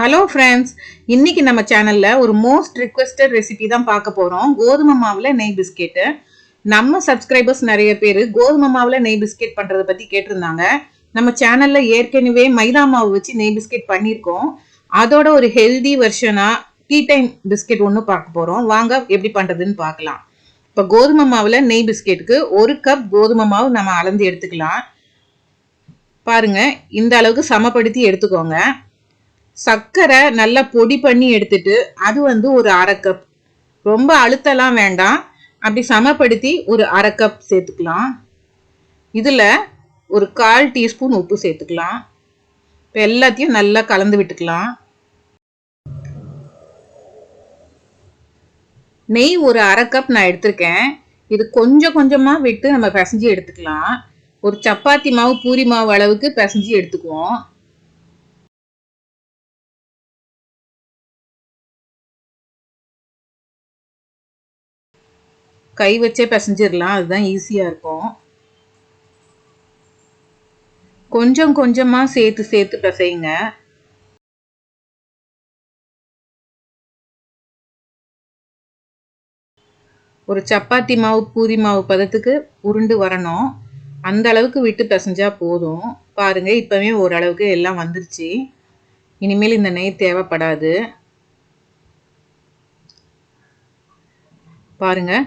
Hello friends இன்றைக்கி நம்ம சேனலில் ஒரு மோஸ்ட் ரிக்வெஸ்டட் ரெசிபி தான் பார்க்க போகிறோம் கோதுமை மாவில் நெய் பிஸ்கெட்டு நம்ம சப்ஸ்கிரைபர்ஸ் நிறைய பேர் கோதுமை மாவில் நெய் பிஸ்கெட் பண்ணுறதை பற்றி கேட்டிருந்தாங்க. நம்ம சேனலில் ஏற்கனவே மைதா மாவு வச்சு நெய் பிஸ்கெட் பண்ணியிருக்கோம். அதோட ஒரு ஹெல்தி வெர்ஷனாக டீ டைம் பிஸ்கெட் ஒன்று பார்க்க போகிறோம் வாங்க எப்படி பண்ணுறதுன்னு பார்க்கலாம். இப்போ கோதுமை மாவில் நெய் பிஸ்கெட்டுக்கு ஒரு கப் கோதுமை மாவு நம்ம அளந்து எடுத்துக்கலாம். பாருங்கள் இந்த அளவுக்கு சமப்படுத்தி எடுத்துக்கோங்க. சர்க்கரை நல்லா பொடி பண்ணி எடுத்துட்டு அது வந்து ஒரு அரை கப் ரொம்ப அழுத்தலாம் வேண்டாம். அப்படி சமப்படுத்தி ஒரு அரை கப் சேர்த்துக்கலாம். இதில் ஒரு கால் டீஸ்பூன் உப்பு சேர்த்துக்கலாம். இப்போ எல்லாத்தையும் நல்லா கலந்து விட்டுக்கலாம். நெய் ஒரு அரை கப் நான் எடுத்திருக்கேன். இது கொஞ்சம் கொஞ்சமாக விட்டு நம்ம பிசைஞ்சு எடுத்துக்கலாம். ஒரு சப்பாத்தி மாவு பூரி மாவு அளவுக்கு பிசைஞ்சு எடுத்துக்குவோம். கை வச்சே பிசைஞ்சிடலாம் அதுதான் ஈஸியாக இருக்கும். கொஞ்சம் கொஞ்சமாக சேர்த்து சேர்த்து பிசைங்க. ஒரு சப்பாத்தி மாவு பூரி மாவு பதத்துக்கு உருண்டு வரணும். அந்த அளவுக்கு விட்டு பிசைஞ்சா போதும். பாருங்கள் இப்போவே ஓரளவுக்கு எல்லாம் வந்துருச்சு. இனிமேல் இந்த நெய் தேவைப்படாது. பாருங்கள்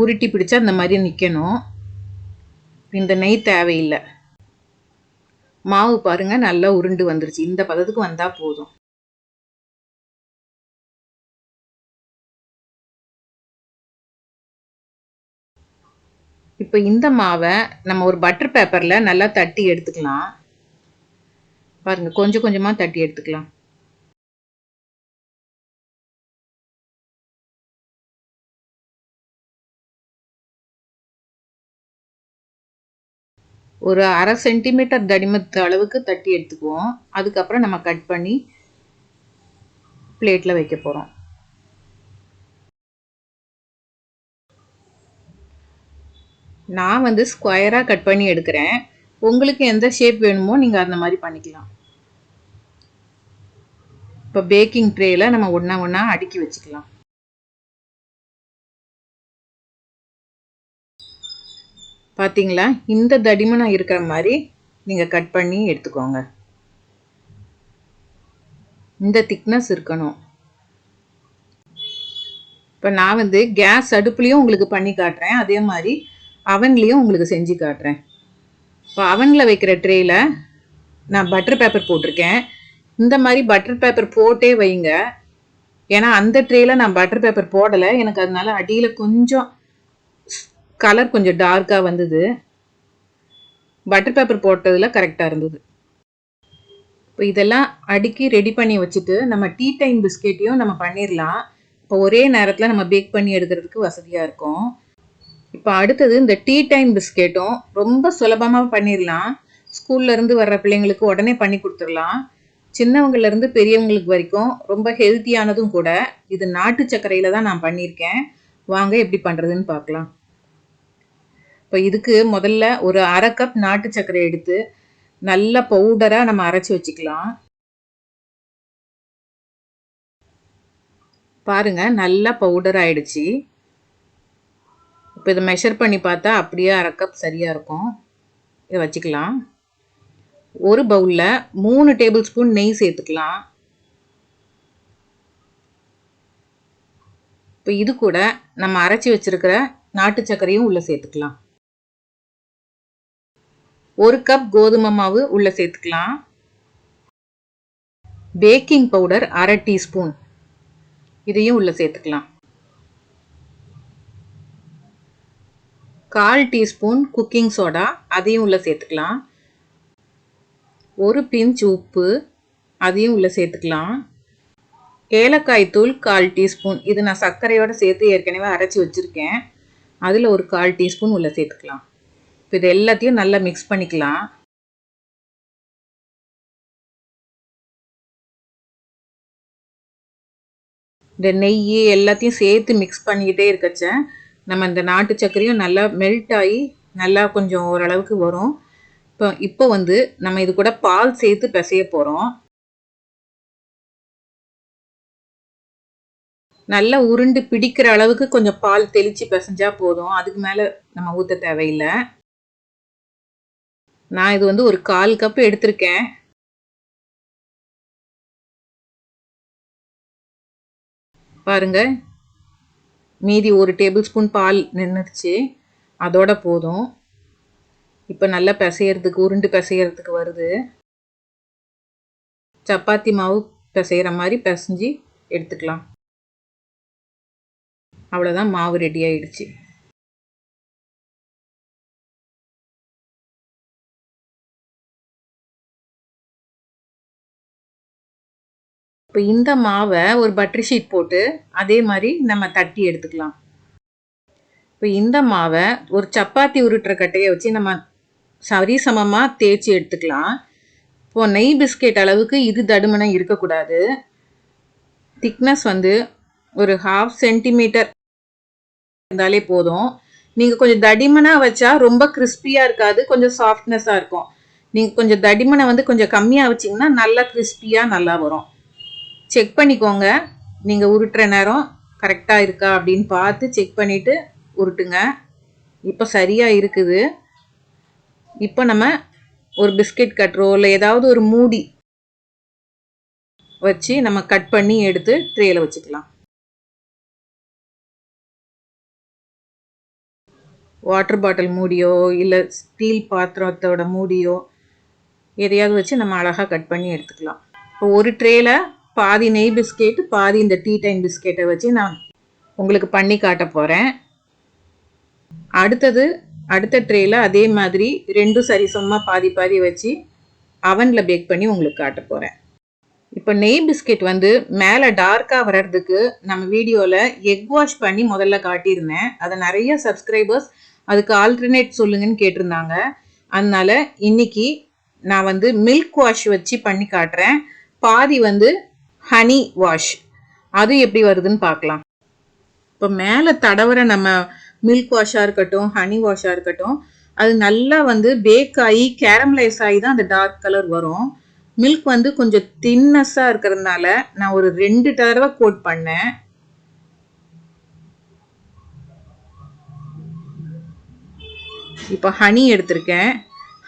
உருட்டி பிடிச்சா அந்த மாதிரி நிற்கணும் இந்த நெய் தேவையில்லை. மாவு பாருங்க நல்லா உருண்டு வந்துருச்சு. இந்த பதத்துக்கு வந்தா போதும். இப்போ இந்த மாவை நம்ம ஒரு பட்டர் பேப்பரில் நல்லா தட்டி எடுத்துக்கலாம். பாருங்க கொஞ்சம் கொஞ்சமாக தட்டி எடுத்துக்கலாம். ஒரு அரை சென்டிமீட்டர் தடிமத்து அளவுக்கு தட்டி எடுத்துக்குவோம். அதுக்கப்புறம் நம்ம கட் பண்ணி பிளேட்டில் வைக்க போகிறோம் நான் வந்து ஸ்கொயராக கட் பண்ணி எடுக்கிறேன். உங்களுக்கு எந்த ஷேப் வேணுமோ நீங்கள் அந்த மாதிரி பண்ணிக்கலாம். இப்போ பேக்கிங் ட்ரேயில் நம்ம ஒன்றா ஒன்றா அடுக்கி வச்சுக்கலாம். பார்த்தீங்களா இந்த தடிமனாக இருக்கிற மாதிரி நீங்கள் கட் பண்ணி எடுத்துக்கோங்க. இந்த திக்னஸ் இருக்கணும். இப்போ நான் வந்து கேஸ் அடுப்புலேயும் உங்களுக்கு பண்ணி காட்டுறேன். அதே மாதிரி அவன்லேயும் உங்களுக்கு செஞ்சு காட்டுறேன். இப்போ அவனில் வைக்கிற ட்ரேயில் நான் பட்டர் பேப்பர் போட்டிருக்கேன். இந்த மாதிரி பட்டர் பேப்பர் போட்டே வைங்க. ஏன்னா அந்த ட்ரேயில் நான் பட்டர் பேப்பர் போடலை. எனக்கு அதனால அடியில் கொஞ்சம் கலர் கொஞ்சம் டார்க்காக வந்தது. பட்டர் பேப்பர் போட்டதில் கரெக்டாக இருந்தது. இப்போ இதெல்லாம் அடுக்கி ரெடி பண்ணி வச்சுட்டு நம்ம டீ டைம் பிஸ்கெட்டையும் நம்ம பண்ணிடலாம் இப்போ ஒரே நேரத்தில் நம்ம பேக் பண்ணி எடுக்கிறதுக்கு வசதியாக இருக்கும். இப்போ அடுத்தது இந்த டீ டைம் பிஸ்கெட்டும் ரொம்ப சுலபமாக பண்ணிடலாம் ஸ்கூல்லேருந்து வர்ற பிள்ளைங்களுக்கு உடனே பண்ணி கொடுத்துடலாம் சின்னவங்கலேருந்து பெரியவங்களுக்கு வரைக்கும் ரொம்ப ஹெல்த்தியானதும் கூட இது நாட்டு சர்க்கரையில் தான் நான் பண்ணியிருக்கேன் வாங்க எப்படி பண்ணுறதுன்னு பார்க்கலாம். இப்போ இதுக்கு முதல்ல ஒரு அரை கப் நாட்டு சர்க்கரை எடுத்து நல்ல பவுடராக நம்ம அரைச்சி வச்சுக்கலாம். பாருங்க நல்லா பவுடர் ஆயிடுச்சு. இப்போ இதை மெஷர் பண்ணி பார்த்தா அப்படியே அரை கப் சரியாக இருக்கும். இதை வச்சுக்கலாம். ஒரு பவுலில் மூணு டேபிள் ஸ்பூன் நெய் சேர்த்துக்கலாம். இப்போ இது கூட நம்ம அரைச்சி வச்சுருக்கிற நாட்டு சர்க்கரையும் உள்ளே சேர்த்துக்கலாம். ஒரு கப் கோதுமை மாவு உள்ளே சேர்த்துக்கலாம். பேக்கிங் பவுடர் அரை டீஸ்பூன் இதையும் உள்ளே சேர்த்துக்கலாம். கால் டீஸ்பூன் குக்கிங் சோடா அதையும் உள்ளே சேர்த்துக்கலாம். ஒரு பிஞ்ச் உப்பு அதையும் உள்ளே சேர்த்துக்கலாம். ஏலக்காய் தூள் கால் டீஸ்பூன் இது நான் சர்க்கரையோடு சேர்த்து ஏற்கனவே அரைச்சி வச்சுருக்கேன். அதில் ஒரு கால் டீஸ்பூன் உள்ளே சேர்த்துக்கலாம். இப்போ இது எல்லாத்தையும் நல்லா மிக்ஸ் பண்ணிக்கலாம். இந்த நெய் எல்லாத்தையும் சேர்த்து மிக்ஸ் பண்ணிக்கிட்டே இருக்கச்ச நம்ம இந்த நாட்டு சர்க்கரையும் நல்லா மெல்ட் ஆகி நல்லா கொஞ்சம் ஓரளவுக்கு வரும். இப்போ இப்போ வந்து நம்ம இது கூட பால் சேர்த்து பிசைய போகிறோம் நல்லா உருண்டு பிடிக்கிற அளவுக்கு கொஞ்சம் பால் தெளித்து பிசைஞ்சா போதும். அதுக்கு மேலே நம்ம ஊற்ற தேவையில்லை. நான் இது வந்து ஒரு கால் கப் எடுத்திருக்கேன். பாருங்க. மீதி ஒரு டேபிள் ஸ்பூன் பால் நின்றுச்சு அதோட போதும். இப்போ நல்லா பிசையறதுக்கு உருண்டு பிசையறதுக்கு வருது. சப்பாத்தி மாவு பிசைகிற மாதிரி பிசைஞ்சு எடுத்துக்கலாம். அவ்வளோதான் மாவு ரெடி ஆயிடுச்சு. இப்போ இந்த மாவை ஒரு பட்டர் ஷீட் போட்டு அதே மாதிரி நம்ம தட்டி எடுத்துக்கலாம். இப்போ இந்த மாவை ஒரு சப்பாத்தி உருட்டுற கட்டையை வச்சு நம்ம சரி சமமாக தேய்ச்சி எடுத்துக்கலாம். இப்போ நெய் பிஸ்கெட் அளவுக்கு இது தடுமனம் இருக்கக்கூடாது. திக்னஸ் வந்து ஒரு ஹாஃப் சென்டிமீட்டர் இருந்தாலே போதும். நீங்கள் கொஞ்சம் தடிமனாக வச்சா ரொம்ப கிறிஸ்பியாக இருக்காது கொஞ்சம் சாஃப்ட்னஸாக இருக்கும். நீங்கள் கொஞ்சம் தடிமனை வந்து கொஞ்சம் கம்மியாக வச்சிங்கன்னா நல்லா கிறிஸ்பியாக நல்லா வரும். செக் பண்ணிக்கோங்க. நீங்கள் உருட்டுற நேரம் கரெக்டாக இருக்கா அப்படின்னு பார்த்து செக் பண்ணிவிட்டு உருட்டுங்க. இப்போ சரியாக இருக்குது. இப்போ நம்ம ஒரு பிஸ்கெட் கட்டுறோ இல்லை ஏதாவது ஒரு மூடி வச்சு நம்ம கட் பண்ணி எடுத்து ட்ரேயில் வச்சுக்கலாம். வாட்டர் பாட்டில் மூடியோ இல்லை ஸ்டீல் பாத்திரத்தோட மூடியோ எதையாவது வச்சு நம்ம அழகாக கட் பண்ணி எடுத்துக்கலாம். இப்போ ஒரு ட்ரேயில் பாதி நெய் பிஸ்கெட் பாதி இந்த டீ டைம் பிஸ்கெட்டை வச்சு நான் உங்களுக்கு பண்ணி காட்ட போகிறேன் அடுத்தது அடுத்த ட்ரேயில் அதே மாதிரி ரெண்டும் சரிசமமாக பாதி பாதி வச்சு அவனில் பேக் பண்ணி உங்களுக்கு காட்ட போகிறேன் இப்போ நெய் பிஸ்கெட் வந்து மேலே டார்க்காக வர்றதுக்கு நம்ம வீடியோவில் எக் வாஷ் பண்ணி முதல்ல காட்டியிருந்தேன். அதை நிறைய சப்ஸ்கிரைபர்ஸ் அதுக்கு ஆல்டர்னேட் சொல்லுங்கன்னு கேட்டிருந்தாங்க. அதனால் இன்னைக்கு நான் வந்து மில்க் வாஷ் வச்சு பண்ணி காட்டுறேன். பாதி வந்து ஹனி வாஷ். அது எப்படி வருதுன்னு பார்க்கலாம். இப்போ மேலே தடவுற நம்ம மில்க் வாஷாக இருக்கட்டும் ஹனி வாஷாக இருக்கட்டும் அது நல்லா வந்து பேக் ஆகி கேரமலைஸ் ஆகி தான் அந்த டார்க் கலர் வரும். மில்க் வந்து கொஞ்சம் தின்னஸாக இருக்கிறதுனால நான் ஒரு ரெண்டு தடவை கோட் பண்ணேன். இப்போ ஹனி எடுத்திருக்கேன்.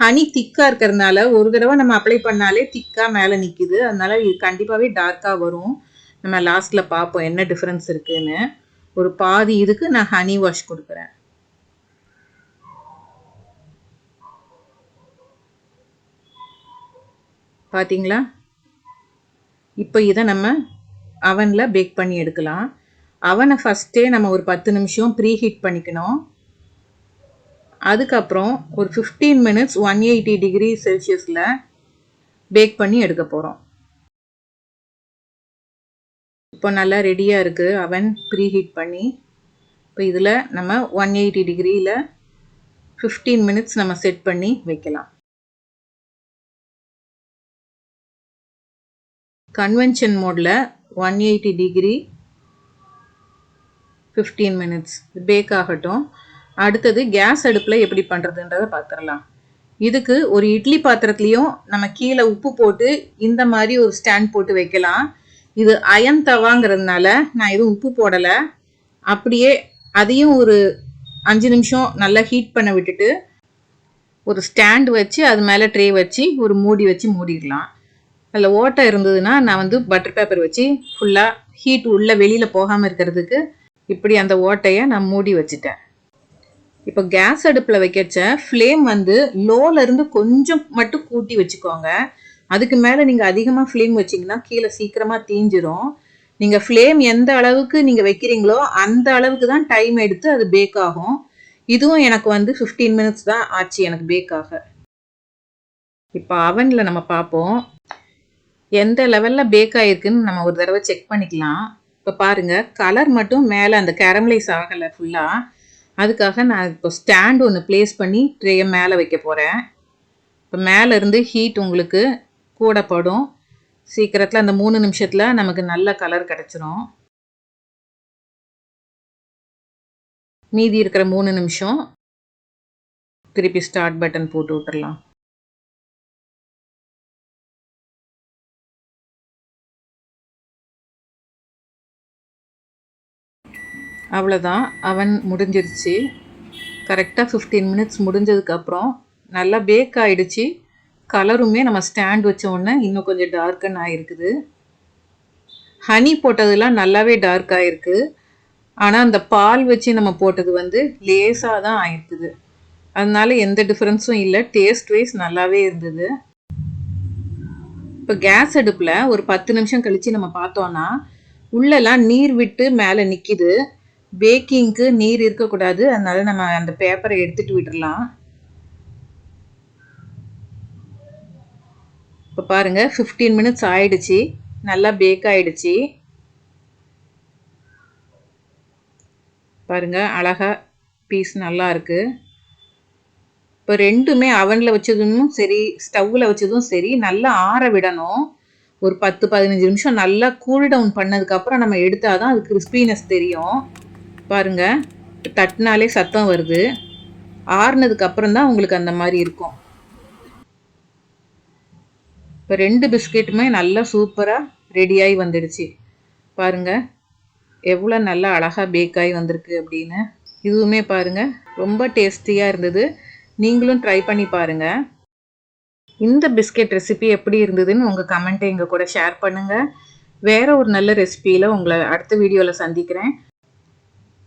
ஹனி திக்காக இருக்கிறதுனால ஒரு தடவை நம்ம அப்ளை பண்ணாலே திக்காக மேலே நிற்கிது அதனால இது கண்டிப்பாகவே டார்க்காக வரும். நம்ம லாஸ்ட்டில் பார்ப்போம் என்ன டிஃப்ரென்ஸ் இருக்குன்னு. ஒரு பாதி இதுக்கு நான் ஹனி வாஷ் கொடுக்குறேன். பார்த்தீங்களா இப்போ இதை நம்ம அவனில் பேக் பண்ணி எடுக்கலாம். அவனை ஃபஸ்ட்டே நம்ம ஒரு பத்து நிமிஷம் ப்ரீ ஹீட் பண்ணிக்கணும். அதுக்கப்புறம் ஒரு fifteen minutes one eighty degree செல்சியஸில் பேக் பண்ணி எடுக்க போகிறோம் இப்போ நல்லா ரெடியாக இருக்குது அவன் ப்ரீ ஹீட் பண்ணி இப்போ இதில் நம்ம ஒன் எயிட்டி டிகிரியில் ஃபிஃப்டீன் மினிட்ஸ் நம்ம செட் பண்ணி வைக்கலாம். கன்வென்ஷன் மோடில் one eighty degree fifteen minutes bake ஆகட்டும். அடுத்தது கேஸ் அடுப்பில் எப்படி பண்ணுறதுன்றதை பார்த்துடலாம் இதுக்கு ஒரு இட்லி பாத்திரத்துலேயும் நம்ம கீழே உப்பு போட்டு இந்த மாதிரி ஒரு ஸ்டாண்ட் போட்டு வைக்கலாம். இது அயன் தவாங்கிறதுனால நான் எதுவும் உப்பு போடலை. அப்படியே அதையும் ஒரு அஞ்சு நிமிஷம் நல்லா ஹீட் பண்ண விட்டுட்டு ஒரு ஸ்டாண்ட் வச்சு அது மேலே ட்ரே வச்சு ஒரு மூடி வச்சு மூடிடலாம். அதில் ஓட்டை இருந்ததுன்னா நான் வந்து பட்டர் பேப்பர் வச்சு ஃபுல்லாக ஹீட் உள்ளே வெளியில் போகாமல் இருக்கிறதுக்கு இப்படி அந்த ஓட்டையை நான் மூடி வச்சுட்டேன். இப்போ கேஸ் அடுப்பில் வைக்கச்ச ஃப்ளேம் வந்து லோலேருந்து கொஞ்சம் மட்டும் கூட்டி வச்சுக்கோங்க. அதுக்கு மேலே நீங்கள் அதிகமாக ஃப்ளேம் வச்சிங்கன்னா கீழே சீக்கிரமாக தீஞ்சிரும். நீங்கள் ஃப்ளேம் எந்த அளவுக்கு நீங்கள் வைக்கிறீங்களோ அந்த அளவுக்கு தான் டைம் எடுத்து அது பேக் ஆகும். இதுவும் எனக்கு வந்து ஃபிஃப்டீன் மினிட்ஸ் தான் ஆச்சு எனக்கு பேக் ஆக. இப்போ அவனில் நம்ம பார்ப்போம் எந்த லெவலில் பேக் ஆகிருக்குன்னு நம்ம ஒரு தடவை செக் பண்ணிக்கலாம். இப்போ பாருங்கள் கலர் மட்டும் மேலே அந்த கேரமலைஸ் ஆகலை ஃபுல்லாக அதுக்காக நான் இப்போ ஸ்டாண்ட் ஒன்று ப்ளேஸ் பண்ணி ட்ரேயை மேலே வைக்க போகிறேன் இப்போ மேலே இருந்து ஹீட் உங்களுக்கு கூடப்படும் சீக்கிரத்தில் அந்த மூணு நிமிஷத்தில் நமக்கு நல்ல கலர் கிடச்சிரும். மீதி இருக்கிற மூணு நிமிஷம் திருப்பி ஸ்டார்ட் பட்டன் போட்டு விட்டுறலாம். அவ்வளோதான் அவன் முடிஞ்சிருச்சு. கரெக்டாக ஃபிஃப்டீன் மினிட்ஸ் முடிஞ்சதுக்கப்புறம் நல்லா பேக் ஆகிடுச்சு கலருமே நம்ம ஸ்டாண்ட் வச்ச உடனே இன்னும் கொஞ்சம் டார்க்கன் ஆகிருக்குது ஹனி போட்டதெல்லாம் நல்லாவே டார்க் ஆகிருக்கு ஆனால் அந்த பால் வச்சு நம்ம போட்டது வந்து லேசாக தான் ஆயிருக்குது. அதனால எந்த டிஃப்ரென்ஸும் இல்லை. டேஸ்ட் வைஸ் நல்லாவே இருந்தது. இப்போ கேஸ் அடுப்பில் ஒரு பத்து நிமிஷம் கழித்து நம்ம பார்த்தோன்னா உள்ளெல்லாம் நீர் விட்டு மேலே நிற்கிது பேக்கிங்க்கு நீர் இருக்கக்கூடாது. அதனால நம்ம அந்த பேப்பரை எடுத்துட்டு விட்டுறலாம். இப்போ பாருங்கள் ஃபிஃப்டீன் மினிட்ஸ் ஆயிடுச்சு. நல்லா பேக் ஆயிடுச்சு. பாருங்க அழகா பீஸ் நல்லா இருக்கு. இப்போ ரெண்டுமே அவனில் வச்சதும் சரி ஸ்டவ்வில் வச்சதும் சரி நல்லா ஆற விடணும். ஒரு பத்து பதினஞ்சு நிமிஷம் நல்லா கூல் டவுன் பண்ணதுக்கப்புறம் நம்ம எடுத்தால் தான் அது கிறிஸ்பினஸ் தெரியும். பாருங்கள் தட்டினாலே சத்தம் வருது. ஆறுனதுக்கு அப்புறம் தான் உங்களுக்கு அந்த மாதிரி இருக்கும். இப்போ ரெண்டு பிஸ்கெட்டுமே நல்லா சூப்பராக ரெடியாகி வந்துடுச்சு. பாருங்க எவ்வளோ நல்லா அழகாக பேக் ஆகி வந்திருக்கு அப்படின்னு. இதுவுமே பாருங்க ரொம்ப டேஸ்டியாக இருந்தது. நீங்களும் ட்ரை பண்ணி பாருங்கள் இந்த பிஸ்கெட் ரெசிபி எப்படி இருந்ததுன்னு உங்கள் கமெண்ட்டை எங்கள் கூட ஷேர் பண்ணுங்கள் வேறு ஒரு நல்ல ரெசிபியில் உங்களை அடுத்த வீடியோவில் சந்திக்கிறேன்.